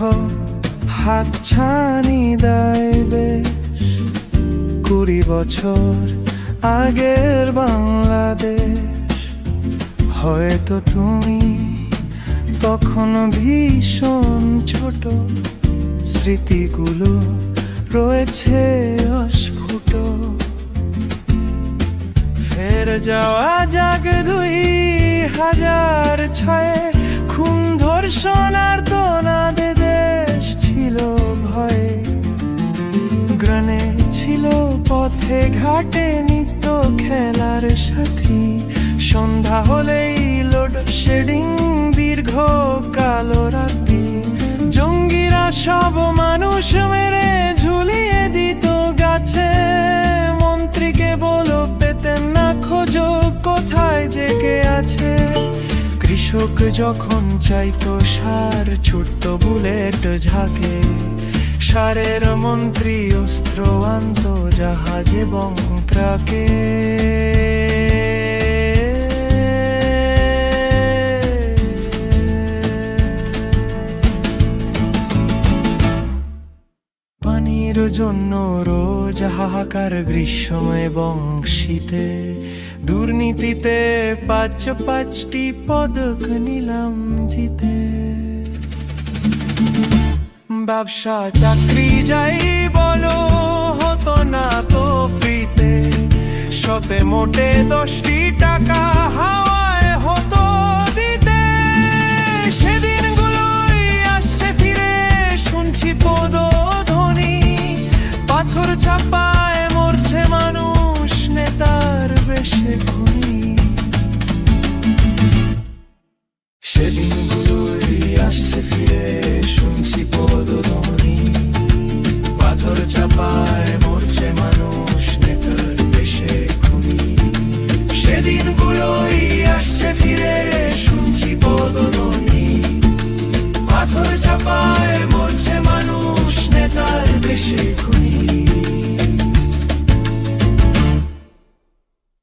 দেখো, হাত ছানি দেয় বেশ। কুড়ি বছর আগের বাংলাদেশ। হয়তো তুমি তখন ভীষণ ছোট। স্মৃতিগুলো রয়েছে অস্ফুট। ফের যাওয়া যাক দুই হাজার ছয়ে। খুন ধর্ষণ ঘাটে নিত্য খেলার সাথী। সন্ধ্যা হলেই লোড শেডিং, দীর্ঘ কালো রাতি জঙ্গিরা সব মানুষ মেরে ঝুলিয়ে দিত গাছে। মন্ত্রীকে বলো, পেতেন না খোঁজো, কোথায় কে আছে? কৃষক যখন চাইতো সার ছোট্ট বুলেট ঝাঁকে। সারের মন্ত্রী অস্ত্র আনত জাহাজ এবং ট্রাকে। পানির জন্য রোজ হাহাকার গ্রীষ্ম এবং শীতে। দুর্নীতিতে পাঁচ পাঁচটি পদক নিলাম জিতে। ব্যবসা চাকরি যাই বলো হতো না তো ফ্রিতে। শতে মোটে দশটি টাকা হাওয়ায় 是归